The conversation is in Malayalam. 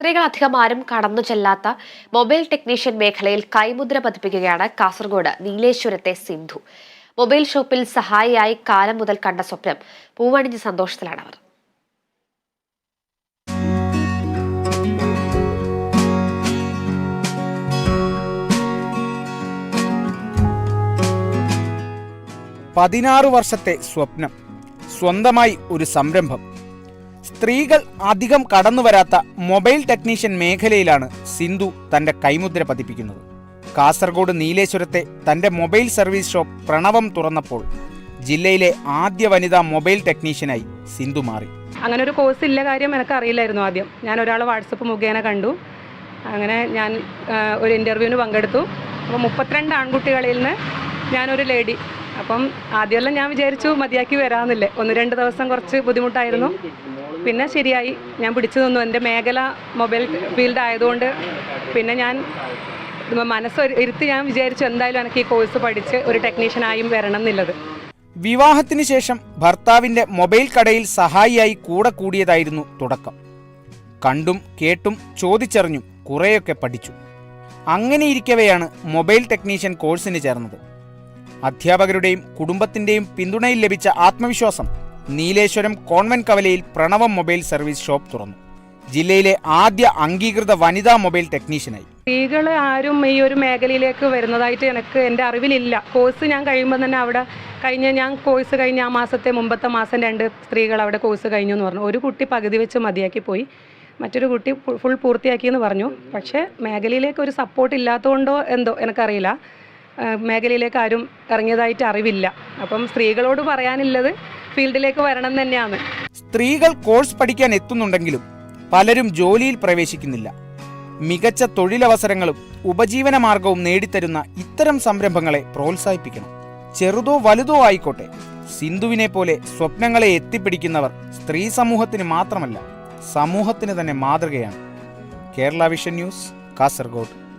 സ്ത്രീകൾ അധികം ആരും കടന്നു ചെല്ലാത്ത മൊബൈൽ ടെക്നീഷ്യൻ മേഖലയിൽ കൈമുദ്ര പതിപ്പിക്കുകയാണ് കാസർഗോഡ് നീലേശ്വരത്തെ സിന്ധു. മൊബൈൽ ഷോപ്പിൽ സഹായിയായി കാലം മുതൽ കണ്ട സ്വപ്നം പൂവണിഞ്ഞ് സന്തോഷത്തിലാണ് അവർ. പതിനാറ് വർഷത്തെ സ്വപ്നം സ്വന്തമായി ഒരു സംരംഭം. സ്ത്രീകൾ അധികം കടന്നുവരാത്ത മൊബൈൽ ടെക്നീഷ്യൻ മേഖലയിലാണ് സിന്ധു തന്റെ കൈമുദ്ര പതിപ്പിക്കുന്നത്. കാസർഗോഡ് നീലേശ്വരത്തെ തന്റെ മൊബൈൽ സർവീസ് ഷോപ്പ് പ്രണവം തുറന്നപ്പോൾ ജില്ലയിലെ ആദ്യ വനിതാ മൊബൈൽ ടെക്നീഷ്യനായി സിന്ധു മാറി. അങ്ങനെ ഒരു കോഴ്സ് ഇല്ല കാര്യം എനിക്ക് അറിയില്ലായിരുന്നു ആദ്യം. ഞാൻ ഒരാളെ വാട്സപ്പ് മുഖേന കണ്ടു. അങ്ങനെ ഞാൻ ഒരു ഇന്റർവ്യൂവിന് പങ്കെടുത്തു. അപ്പോൾ മുപ്പത്തിരണ്ട് ആൺകുട്ടികളിൽ നിന്ന് ഞാനൊരു ലേഡി അപ്പം ആദ്യമെല്ലാം ഞാൻ വിചാരിച്ചു മതിയാക്കി വരാമെന്നില്ലേ. ഒന്ന് രണ്ട് ദിവസം കുറച്ച് ബുദ്ധിമുട്ടായിരുന്നു. പിന്നെ ശരിയായി. ഞാൻ പിടിച്ചു നിന്നു. എന്റെ മേഖല മൊബൈൽ ഫീൽഡ് ആയതുകൊണ്ട് പിന്നെ ഞാൻ മനസ്സ് ഇരുത്തി ഞാൻ വിചാരിച്ചു എന്തായാലും എനിക്ക് ഈ കോഴ്സ് പഠിച്ച് ഒരു ടെക്നീഷ്യനായും വരണം എന്നുള്ളത് വിവാഹത്തിന് ശേഷം ഭർത്താവിന്റെ മൊബൈൽ കടയിൽ സഹായിയായി കൂടെ കൂടിയതായിരുന്നു തുടക്കം. കണ്ടും കേട്ടും ചോദിച്ചറിഞ്ഞും കുറേയൊക്കെ പഠിച്ചു. അങ്ങനെയിരിക്കവെയാണ് മൊബൈൽ ടെക്നീഷ്യൻ കോഴ്സിന് ചേർന്നത്. അധ്യാപകരുടെയും കുടുംബത്തിന്റെയും പിന്തുണയിൽ ലഭിച്ച ആത്മവിശ്വാസം നീലേശ്വരം കോൺവെന്റ് കവലയിൽ പ്രണവം മൊബൈൽ സർവീസ് ഷോപ്പ് തുറന്നു. ജില്ലയിലെ ആദ്യ അംഗീകൃത വനിതാ മൊബൈൽ ടെക്നീഷ്യനായി. സ്ത്രീകൾ ആരും ഈ ഒരു മേഖലയിലേക്ക് വരുന്നതായിട്ട് എനിക്ക് എന്റെ അറിവിലില്ല. കോഴ്സ് ഞാൻ കഴിയുമ്പോൾ തന്നെ അവിടെ കഴിഞ്ഞ ഞാൻ കോഴ്സ് കഴിഞ്ഞ ആ മാസത്തെ മുമ്പത്തെ മാസം രണ്ട് സ്ത്രീകൾ അവിടെ കോഴ്സ് കഴിഞ്ഞു എന്ന് പറഞ്ഞു. ഒരു കുട്ടി പകുതി വെച്ച് മതിയാക്കി പോയി. മറ്റൊരു കുട്ടി ഫുൾ പൂർത്തിയാക്കി എന്ന് പറഞ്ഞു. പക്ഷേ മേഖലയിലേക്ക് ഒരു സപ്പോർട്ട് ഇല്ലാത്തതുകൊണ്ടോ എന്തോ എനിക്കറിയില്ല. മേഖലയിലേക്ക് ആരും ഇറങ്ങിയതായിട്ട് അറിവില്ല. അപ്പം സ്ത്രീകളോട് പറയാനുള്ളത് ഫീൽഡിലേക്ക് വരണം തന്നെയാണ്. സ്ത്രീകൾ കോഴ്സ് പഠിക്കാൻ എത്തുന്നുണ്ടെങ്കിലും പലരും ജോലിയിൽ പ്രവേശിക്കുന്നില്ല. മികച്ച തൊഴിലവസരങ്ങളും ഉപജീവന മാർഗവും നേടിത്തരുന്ന ഇത്തരം സംരംഭങ്ങളെ പ്രോത്സാഹിപ്പിക്കണം. ചെറുതോ വലുതോ ആയിക്കോട്ടെ സിന്ധുവിനെ പോലെ സ്വപ്നങ്ങളെ എത്തിപ്പിടിക്കുന്നവർ സ്ത്രീ സമൂഹത്തിന് മാത്രമല്ല സമൂഹത്തിന് തന്നെ മാതൃകയാണ്. Kerala vision news Kasaragod.